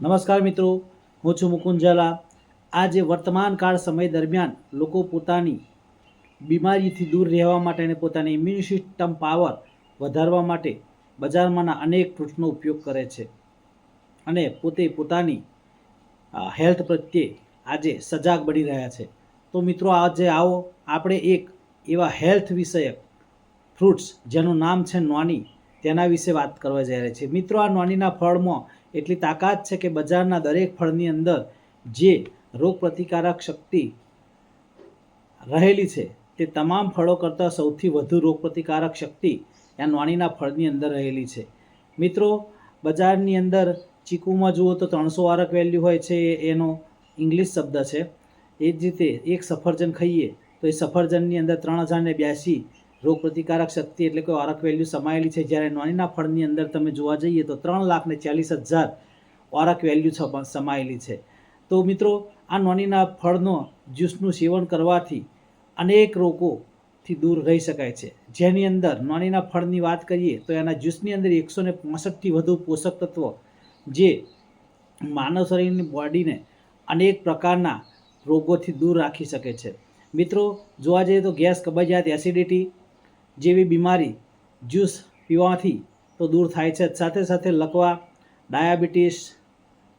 નમસ્કાર મિત્રો, હું છું મુકુંદ ઝાલા. આજે વર્તમાન કાળ સમય દરમિયાન લોકો પોતાની બીમારીથી દૂર રહેવા માટે અને પોતાની ઇમ્યુન સિસ્ટમ પાવર વધારવા માટે બજારમાંના અનેક ફ્રૂટ્સનો ઉપયોગ કરે છે અને પોતે પોતાની હેલ્થ પ્રત્યે આજે સજાગ બની રહ્યા છે. તો મિત્રો, આજે આવો આપણે એક એવા હેલ્થ વિષયક ફ્રૂટ્સ જેનું નામ છે નોની તેના વિશે વાત કરવા જઈ રહ્યા છીએ મિત્રો, આ નોનીના ફળમાં એટલી તાકાત છે કે બજારના દરેક ફળની અંદર જે રોગ પ્રતિકારક શક્તિ રહેલી છે, તે તમામ ફળો કરતાં સૌથી વધુ રોગપ્રતિકારક શક્તિ આ નોનીના ફળની અંદર રહેલી છે. મિત્રો, બજારની અંદર ચીકુમાં જુઓ તો ત્રણસો વારક વેલ્યુ હોય છે, એનો ઇંગ્લિશ શબ્દ છે. એ જ રીતે એક સફરજન ખાઈએ તો એ સફરજનની અંદર ત્રણ હજારને બ્યાસી રોગ પ્રતિકારક શક્તિ એટલે કે ઓરક વેલ્યુ સમાયેલી છે. જ્યારે નોનીના ફળની અંદર તમે જોવા જઈએ તો ત્રણ લાખ ને ચાલીસ હજાર ઓરક વેલ્યુ સમાયેલી છે. તો મિત્રો, આ નોનીના ફળનો જ્યુસનું સેવન કરવાથી અનેક રોગોથી દૂર રહી શકાય છે. જેની અંદર નોનીના ફળની વાત કરીએ તો એના જ્યુસની અંદર એકસો ને પોસઠથી વધુ પોષક તત્વો જે માનવ શરીરની બોડીને અનેક પ્રકારના રોગોથી દૂર રાખી શકે છે. મિત્રો, જોવા જઈએ તો ગેસ, કબજિયાત, એસિડિટી જેવી બીમારી જ્યુસ પીવાથી તો દૂર થાય છે. સાથે સાથે લકવા, ડાયાબિટીસ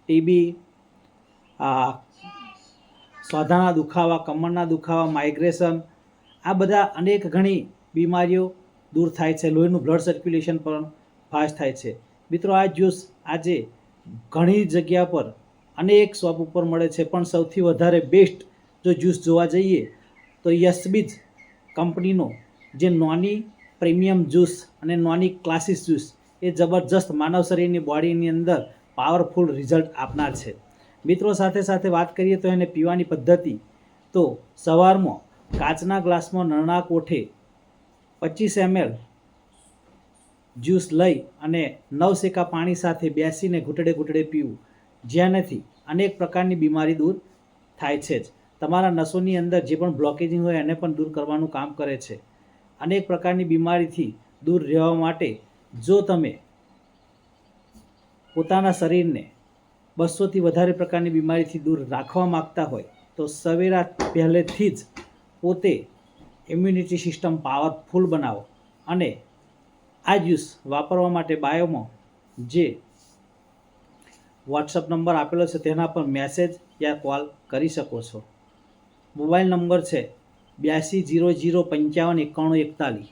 ટીબી સ્વાધાના દુખાવા, કમરના દુખાવા, માઇગ્રેશન, આ બધા અનેક ઘણી બીમારીઓ દૂર થાય છે. લોહીનું બ્લડ સર્ક્યુલેશન પણ ફાસ્ટ થાય છે. મિત્રો, આ જ્યુસ આજે ઘણી જગ્યા પર અનેક શોપ ઉપર મળે છે, પણ સૌથી વધારે બેસ્ટ જો જ્યુસ જોવા જઈએ તો યસબીજ કંપનીનો જે નોની પ્રીમિયમ જ્યુસ અને નોની ક્લાસિસ જ્યુસ એ જબરજસ્ત માનવ શરીરની બોડીની અંદર પાવરફુલ રિઝલ્ટ આપનાર છે. મિત્રો, સાથે સાથે વાત કરીએ તો એને પીવાની પદ્ધતિ. તો સવારમાં કાચના ગ્લાસમાં નરણા કોઠે પચીસ એમએલ જ્યુસ લઈ અને નવ સેકા પાણી સાથે બેસીને ઘૂંટડે ઘૂંટડે પીવું. જેનાથી અનેક પ્રકારની બીમારી દૂર થાય છે જ. તમારા નસોની અંદર જે પણ બ્લોકેજિંગ હોય એને પણ દૂર કરવાનું કામ કરે છે. અનેક પ્રકારની બીમારીથી દૂર રહેવા માટે જો તમે પોતાના શરીરને બસોથી વધારે પ્રકારની બીમારીથી દૂર રાખવા માગતા હોય, તો સવેરા પહેલેથી જ પોતે ઇમ્યુનિટી સિસ્ટમ પાવરફુલ બનાવો અને આ જ્યુસ વાપરવા માટે બાયોમાં જે વોટ્સઅપ નંબર આપેલો છે તેના પર મેસેજ યા કોલ કરી શકો છો. મોબાઈલ નંબર છે બ્યાસી જીરો જીરો પંચાવન એકાણું એકતાલીસ.